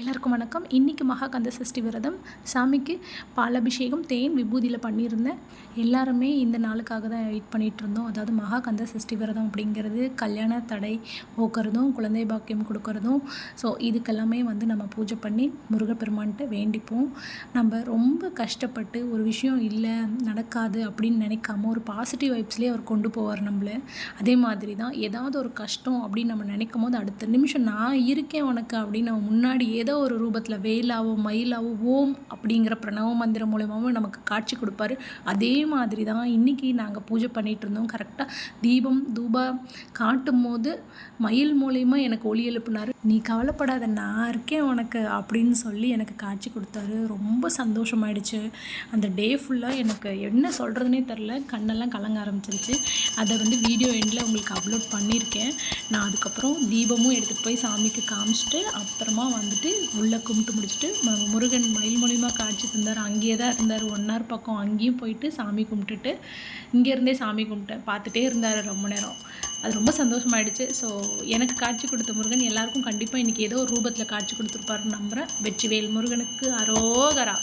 எல்லாருக்கும் வணக்கம். இன்றைக்கி மகாகந்த சஷ்டி விரதம். சாமிக்கு பாலபிஷேகம் தேன் விபூதியில் பண்ணியிருந்தேன். எல்லாருமே இந்த நாளுக்காக தான் வெயிட் பண்ணிகிட்டு இருந்தோம். அதாவது மகாகந்த சஷ்டி விரதம் அப்படிங்கிறது கல்யாண தடை போக்குறதும் குழந்தை பாக்கியம் கொடுக்கறதும். ஸோ இதுக்கெல்லாமே வந்து நம்ம பூஜை பண்ணி முருகப்பெருமான்கிட்ட வேண்டிப்போம். நம்ம ரொம்ப கஷ்டப்பட்டு ஒரு விஷயம் இல்லை நடக்காது அப்படின்னு நினைக்காம ஒரு பாசிட்டிவ் வைப்ஸ்லேயே அவர் கொண்டு போவார் நம்மளை. அதே மாதிரி தான் ஏதாவது ஒரு கஷ்டம் அப்படின்னு நம்ம நினைக்கும் போது அடுத்த நிமிஷம் நான் இருக்கேன் உனக்கு அப்படின்னு நம்ம முன்னாடி ஏதோ ஒரு ரூபத்தில் வேலாவோ மயிலாவோ ஓம் அப்படிங்கிற பிரணவ மந்திரம் மூலயமாவும் நமக்கு காட்சி கொடுப்பாரு. அதே மாதிரி தான் இன்றைக்கி நாங்கள் பூஜை பண்ணிகிட்டு இருந்தோம் கரெக்டாக தீபம் தூபா காட்டும் போது மயில் மூலயமா எனக்கு ஒளி எழுப்பினார். நீ கவலைப்படாத நான் இருக்கேன் உனக்கு அப்படின்னு சொல்லி எனக்கு காட்சி கொடுத்தாரு. ரொம்ப சந்தோஷமாயிடுச்சு. அந்த டே ஃபுல்லாக எனக்கு என்ன சொல்கிறதுனே தெரில கண்ணெல்லாம் கலங்க ஆரம்பிச்சிருச்சு. அதை வந்து வீடியோ எண்டில் உங்களுக்கு அப்லோட் பண்ணியிருக்கேன். நான் அதுக்கப்புறம் தீபமும் எடுத்துகிட்டு போய் சாமிக்கு காமிச்சிட்டு அப்புறமா வந்துட்டு உள்ளே கும்பிட்டு முடிச்சுட்டு முருகன் மயில் மூலிமா காட்சி தந்தார். அங்கேயே தான் இருந்தார். ஒன் ஹவர் பக்கம் அங்கேயும் போயிட்டு சாமி கும்பிட்டுட்டு இங்கேருந்தே சாமி கும்பிட்டேன். பார்த்துட்டே இருந்தார் ரொம்ப நேரம். அது ரொம்ப சந்தோஷமாயிடுச்சு. ஸோ எனக்கு காட்சி கொடுத்த முருகன் எல்லாருக்கும் கண்டிப்பாக இன்றைக்கி ஏதோ ஒரு ரூபத்தில் காட்சி கொடுத்துருப்பாருன்னு நம்புகிறேன் வெற்றிவேல் முருகனுக்கு அரோகரா.